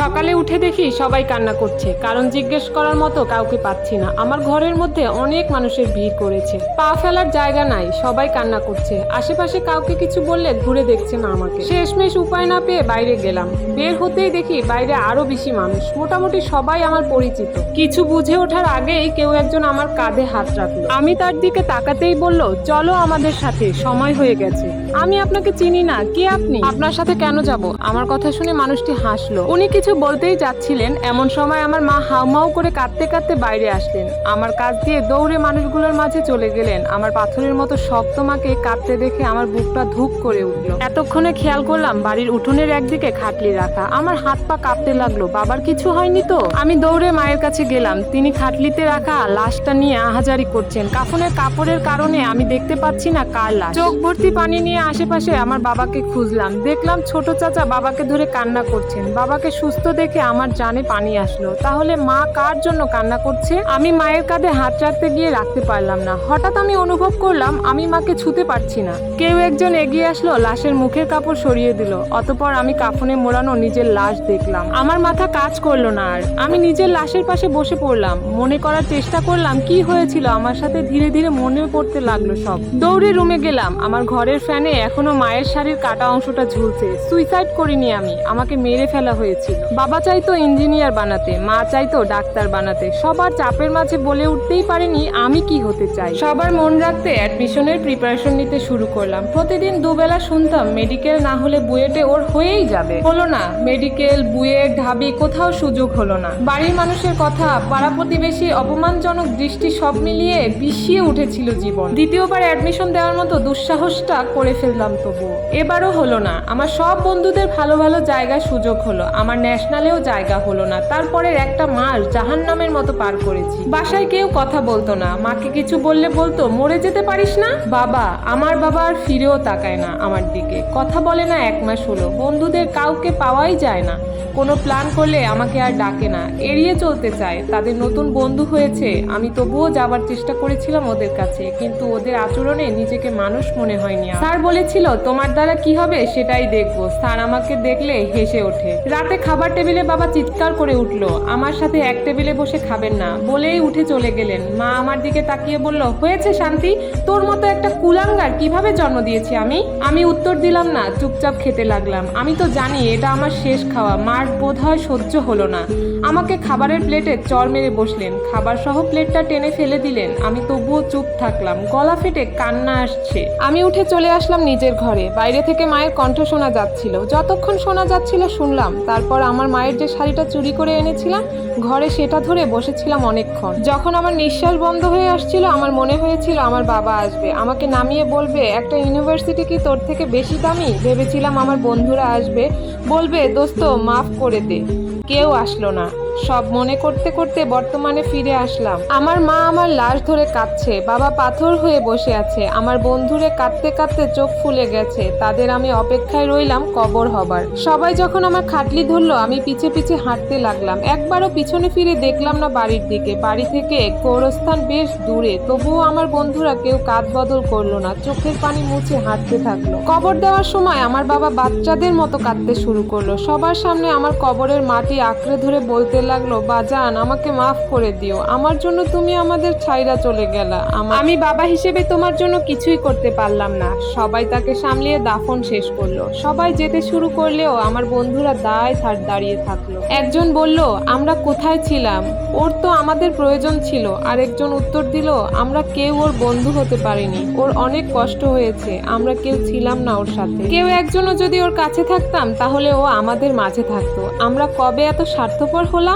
সকালে উঠে দেখি সবাই কান্না করছে। কারণ জিজ্ঞেস করার মতো কাউকে পাচ্ছি না। আমার ঘরের মধ্যে অনেক মানুষের ভিড় করেছে। পা ফেলার জায়গা নাই, সবাই কান্না করছে। আশেপাশে কাউকে কিছু বললে ঘুরে দেখছে না আমাকে। শেষমেশ উপায় না পেয়ে বাইরে গেলাম। বের হতেই দেখি বাইরে আরও বেশি মানুষ। মোটামুটি সবাই আমার পরিচিত। কিছু বুঝে ওঠার আগেই কেউ একজন আমার কাঁধে হাত রাখল। আমি তার দিকে তাকাতেই বলল, চলো আমাদের সাথে, সময় হয়ে গেছে। আমি আপনাকে চিনি না, কে আপনি? আপনার সাথে কেন যাব? আমার কথা শুনে মানুষটি হাসলো। উনি কিছু বলতেই যাচ্ছিলেন, এমন সময় আমার মা হাউমাউ করে কাঁদতে কাঁদতে বাইরে আসলেন। আমার কাছ দিয়ে দৌড়ে মানুষগুলোর মাঝে চলে গেলেন। আমার পাথরের মতো শক্ত মাকে কাঁদতে দেখে আমার বুকটা ধূপ করে উঠল। এতক্ষণে খেয়াল করলাম, বাড়ির উঠোনের একদিকে খাটলি রাখা। আমার হাত পা কাঁপতে লাগল, বাবার কিছু হয়নি তো? আমি দৌড়ে মায়ের কাছে গেলাম। তিনি খাটলিতে রাখা লাশটা নিয়ে আহাজারি করছেন। কাফনের কাপড়ের কারণে আমি দেখতে পাচ্ছি না কার লাশ। চোখ ভর্তি পানি নিয়ে আশেপাশে আমার বাবাকে খুঁজলাম। দেখলাম ছোট চাচা বাবাকে ধরে কান্না করছেন। বাবাকে সুস্থ দেখে আমার জানে পানি আসলো। তাহলে মা কার জন্য কান্না করছে? আমি মায়ের কাঁধে হাত রাখতে গিয়ে রাখতে পারলাম না। হঠাৎ আমি অনুভব করলাম, আমি মাকে ছুতে পারছি না। কেউ একজন এগিয়ে আসলো, লাশের মুখের কাপড় সরিয়ে দিল। অতপর আমি কাফনে মোড়ানো নিজের লাশ দেখলাম। আমার মাথা কাজ করল না আর। আমি নিজের লাশের পাশে বসে পড়লাম। মনে করার চেষ্টা করলাম, কি হয়েছিল? আমার সাথে ধীরে ধীরে মনে পড়তে লাগল সব। দৌড়ে রুমে গেলাম। আমার ঘরের ফ্যানে এখনও মায়ের শাড়ির কাটা অংশটা ঝুলছে। সুইসাইড করিনি আমি। আমাকে মেরে ফেলা হয়েছিল। বাবা চাইতো ইঞ্জিনিয়ার বানাতে, মা চাইতো ডাক্তার বানাতে। সবার চাপের মাঝে বলে উঠতেই পারিনি আমি কি হতে চাই। সবার মন রাখতে অ্যাডমিশনের প্রিপারেশন নিতে শুরু করলাম। প্রতিদিন দুবেলা শুনতাম মেডিকেল না হলে বুয়েটে ওর হয়েই যাবে। হলো না মেডিকেল বুয়েট, ঢাবি, কোথাও সুযোগ হলো না। বাড়ির মানুষের কথা, পাড়া প্রতিবেশী, অপমানজনক দৃষ্টি সব মিলিয়ে বিষিয়ে উঠেছিল জীবন। দ্বিতীয়বার অ্যাডমিশন দেওয়ার মতো দুঃসাহসটা করে ফেললাম তবুও এবারও হলো না। আমার সব বন্ধুদের ভালো ভালো জায়গায় সুযোগ হলো। আমার ন্যাশনালেও জায়গা হলো না। তারপরের একটা মাস জাহান নামের মতো পার করেছি। বাসায় কেউ কথা বলতো না। মাকে কিছু বললে বলতো, মরে যেতে পারিস না? বাবা, আমার বাবা আর ফিরেও তাকায় না আমার দিকে। কথা বলে না এক মাস হলো। বন্ধুদের কাউকে পাওয়াই যায় না। কোনো প্ল্যান করলে আমাকে আর ডাকে না। এড়িয়ে চলতে চায়। তাদের নতুন বন্ধু হয়েছে। আমি তবুও যাবার চেষ্টা করেছিলাম ওদের কাছে। কিন্তু ওদের আচরণে নিজেকে মানুষ মনে হয়নি স্যার বলেছিল, তোমার দ্বারা কি হবে সেটাই দেখব। স্যার আমাকে দেখলে হেসে ওঠে। রাতে খাবার টেবিলে বাবা চিৎকার করে উঠল, আমার সাথে এক টেবিলে বসে খাবেন না। বলেই উঠে চলে গেলেন। মা আমার দিকে তাকিয়ে বলল, হয়েছে শান্তি? তোর মতো একটা কুলাঙ্গার কীভাবে জন্ম দিয়েছি আমি? আমি উত্তর দিলাম না, চুপচাপ খেতে লাগলাম। আমি তো জানি এটা আমার শেষ খাওয়া, মার বোধ হয় সহ্য হলো না। আমাকে খাবারের প্লেটে চর মেরে বসলেন। খাবার সহ প্লেটটা টেনে ফেলে দিলেন। আমি তবুও চুপ থাকলাম। গলা ফেটে কান্না আসছে। আমি উঠে চলে আসলাম নিজের ঘরে। বাইরে থেকে মায়ের কণ্ঠ শোনা যাচ্ছিল। যতক্ষণ শোনা যাচ্ছিল শুনলাম। তারপর আমার মায়ের যে শাড়িটা চুরি করে এনেছিলাম, ঘরে সেটা ধরে বসেছিলাম অনেকক্ষণ। যখন আমার নিঃশ্বাস বন্ধ হয়ে আসছিল, আমার মনে হয়েছিল আমার বাবা আসবে। আমাকে নামিয়ে বলবে, একটা ইউনিভার্সিটি কি তোর থেকে বেশি দামি? ভেবেছিলাম আমার বন্ধুরা আসবে। বলবে, দোস্ত, মাফ করে দে। কেউ আসলো না। সব মনে করতে করতে বর্তমানে ফিরে আসলাম। আমার মা আমার লাশ ধরে কাঁদছে, বাবা পাথর হয়ে বসে আছে, আমার বন্ধুরে কাঁদতে কাঁদতে চোখ ফুলে গেছে, তাদের আমি অপেক্ষায় রইলাম কবর হবার। সবাই যখন আমার খাটলি ধরলো, আমি পিছে পিছে হাঁটতে লাগলাম। একবারও পিছনে ফিরে দেখলাম না বাড়ির দিকে। বাড়ি থেকে কৌরস্থান বেশ দূরে, তবুও আমার বন্ধুরা কেউ কাঁধ বদল করল না, চোখের পানি মুছে হাঁটতে থাকল। কবর দেওয়ার সময় আমার বাবা বাচ্চাদের মতো কাঁদতে শুরু করল। সবার সামনে আমার কবরের মাটি আঁকড়ে ধরে বলতে লাগল, বাজান, আমাকে মাফ করে দিও। আমার জন্য তুমি আমাদের ছাইরা চলে গেলা। আমি বাবা হিসেবে তোমার জন্য কিছুই করতে পারলাম না। সবাই তাকে সামলিয়ে দাফন শেষ করল। সবাই যেতে শুরু করলেও আমার বন্ধুরা দায় থার দাঁড়িয়ে থাকল। একজন বলল, আমরা কোথায় ছিলাম? ওর তো আমাদের প্রয়োজন ছিল। আর একজন উত্তর দিল, আমরা কেউ ওর বন্ধু হতে পারিনি। ওর অনেক কষ্ট হয়েছে। আমরা কেউ ছিলাম না ওর সাথে। কেউ একজনও যদি ওর কাছে থাকতাম, তাহলে ও আমাদের মাঝে থাকতো। আমরা কবে এত স্বার্থপর হলাম?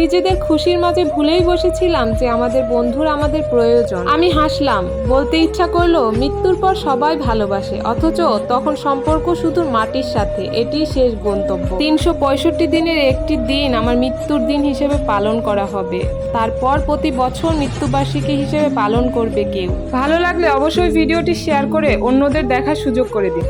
নিজেদের খুশির মাঝে ভুলেই বসেছিলাম যে আমাদের বন্ধুর আমাদের প্রয়োজন। আমি হাসলাম, বলতে ইচ্ছা করল মৃত্যুর পর সবাই ভালোবাসে, অথচ তখন সম্পর্ক শুধু মাটির সাথে এটি শেষ গন্তব্য। তিনশো পঁয়ষট্টি দিনের একটি দিন আমার মৃত্যুর দিন হিসেবে পালন করা হবে। তারপর প্রতি বছর মৃত্যুবার্ষিকী হিসেবে পালন করবে কেউ। ভালো লাগলে অবশ্যই ভিডিওটি শেয়ার করে অন্যদের দেখার সুযোগ করে দিন।